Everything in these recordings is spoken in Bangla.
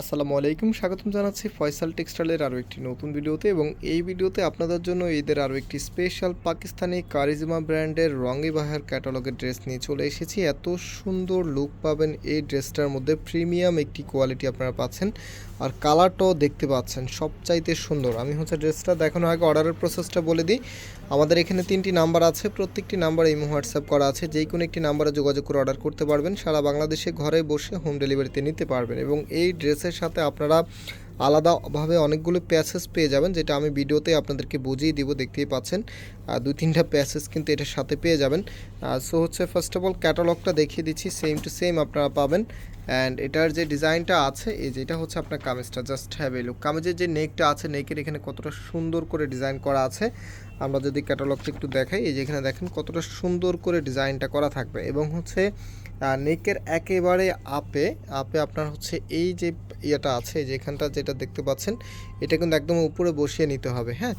আসসালামু আলাইকুম, স্বাগতম জানাচ্ছি ফয়সাল টেক্সটাইলের আরও একটি নতুন ভিডিওতে এবং এই ভিডিওতে আপনাদের জন্য ঈদের আরও একটি স্পেশাল পাকিস্তানি কারিজমা ব্র্যান্ডের রঙে বাহার ক্যাটালগের ড্রেস নিয়ে চলে এসেছি। এত সুন্দর লুক পাবেন এই ড্রেসটার মধ্যে প্রিমিয়াম একটি কোয়ালিটি আপনারা পাচ্ছেন। আর কালারটাও দেখতে পাচ্ছেন, সবচাইতে সুন্দর। আমি হচ্ছে ড্রেসটা দেখানোর আগে অর্ডারের প্রসেসটা বলে দিই। আমাদের এখানে তিনটি নাম্বার আছে, প্রত্যেকটি নাম্বার এই হোয়াটসঅ্যাপ করা আছে। যেই কোনো একটি নাম্বারে যোগাযোগ করে অর্ডার করতে পারবেন। সারা বাংলাদেশে ঘরে বসে হোম ডেলিভারিতে নিতে পারবেন এবং এই ড্রেসের সাথে আপনারা আলাদাভাবে অনেকগুলো প্যাসেজ পেয়ে যাবেন, যেটা আমি ভিডিওতে আপনাদেরকে বুঝিয়ে দিব, দেখতেই পাচ্ছেন। দুই তিনটা প্যাসেজ কিন্তু এটার সাথে পেয়ে যাবেন। সো হচ্ছে ফার্স্ট অফ অল ক্যাটালগটা দেখিয়ে দিচ্ছি সেম টু সেম আপনারা পাবেন। অ্যান্ড এটার যে ডিজাইনটা আছে, এই যেটা হচ্ছে আপনার কামিজটা জাস্ট হ্যাভ এ লুক কামিজের যে নেকটা আছে নেকের এখানে কতটা সুন্দর করে ডিজাইন করা আছে। আমরা যদি ক্যাটালগটা একটু দেখাই, এই যে এখানে দেখেন কতটা সুন্দর করে ডিজাইনটা করা থাকবে এবং হচ্ছে নেকের একেবারে আপে আপে আপনার হচ্ছে এই যে ইয়েটা আছে যেখানটা যেটা দেখতে পাচ্ছেন, এটা কিন্তু একদম উপরে বসিয়ে নিতে হবে হ্যাঁ?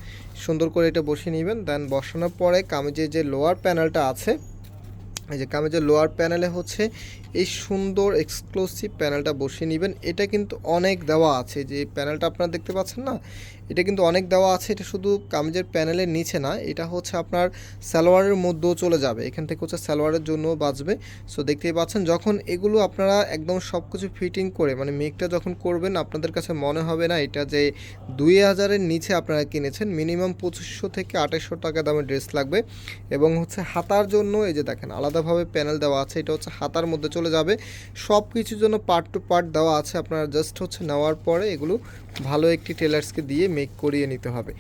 সুন্দর করে এটা বসিয়ে নেবেন, দেন বসানোর পরে কামিজের যে লোয়ার প্যানেলটা আছে এই যে কামিজের লোয়ার প্যানেলে হচ্ছে এই সুন্দর এক্সক্লুসিভ প্যানেলটা বসিয়ে নেবেন। এটা কিন্তু অনেক দেওয়া আছে। যে প্যানেলটা আপনারা দেখতে পাচ্ছেন না? এটা কিন্তু অনেক দেওয়া আছে। এটা শুধু কামিজের প্যানেলের নিচে না, এটা হচ্ছে আপনার সালোয়ারের মধ্যেও চলে যাবে। এখান থেকে হচ্ছে সালোয়ারের জন্য বাঁচবে সো দেখতেই পাচ্ছেন, যখন এগুলো আপনারা একদম সব কিছু ফিটিং করে মানে মেকটা যখন করবেন, আপনাদের কাছে মনে হবে না এটা যে দুই হাজারের নিচে আপনারা কিনেছেন মিনিমাম পঁচিশশো থেকে আঠাশশো টাকা দামের ড্রেস লাগবে। এবং হচ্ছে হাতার জন্য, এই যে দেখেন আলাদাভাবে প্যানেল দেওয়া আছে, এটা হচ্ছে হাতার মধ্যে চলে যাবে। সব কিছুর জন্য পার্ট টু পার্ট দেওয়া আছে, আপনারা জাস্ট হচ্ছে নেওয়ার পরে এগুলো ভালো একটি টেলার্সকে দিয়ে মেক করিয়ে নিতে হবে।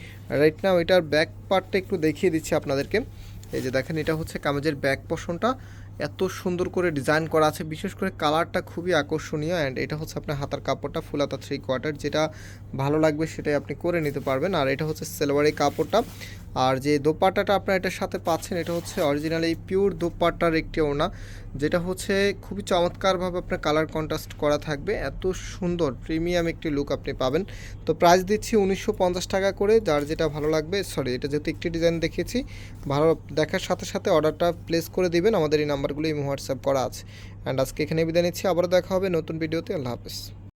রাইট নাও এটার ব্যাক পার্টটা একটু দেখিয়ে দিচ্ছি আপনাদেরকে। এই যে দেখেন, এটা হচ্ছে কামেজের ব্যাক পোর্শনটা এত সুন্দর করে ডিজাইন করা আছে, বিশেষ করে কালারটা খুবই আকর্ষণীয় অ্যান্ড এটা হচ্ছে আপনার হাতার কাপড়টা ফুল হাতা থ্রি কোয়ার্টার যেটা ভালো লাগবে সেটাই আপনি করে নিতে পারবেন। আর এটা হচ্ছে সেলোয়ারি কাপড়টা। আর যে দোপাট্টাটা আপনার এটার সাথে পাচ্ছেন, এটা হচ্ছে অরিজিনাল এই পিওর দোপাট্টার একটি ওনা যেটা হচ্ছে খুবই চমৎকারভাবে আপনার কালার কন্ট্রাস্ট করা থাকবে। এত সুন্দর প্রিমিয়াম একটি লুক আপনি পাবেন। তো প্রাইস দিচ্ছি উনিশশো পঞ্চাশ টাকা করে, যার যেটা ভালো লাগবে সরি এটা যেহেতু একটি ডিজাইন দেখিয়েছি, ভালো দেখার সাথে সাথে অর্ডারটা প্লেস করে দিবেন, আমাদের এই নাম্বারগুলো এই হোয়াটসঅ্যাপ করা আছে। অ্যান্ড আজকে এখানে বিদায় নিচ্ছি। আবারও দেখা হবে নতুন ভিডিওতে। আল্লাহ হাফেজ।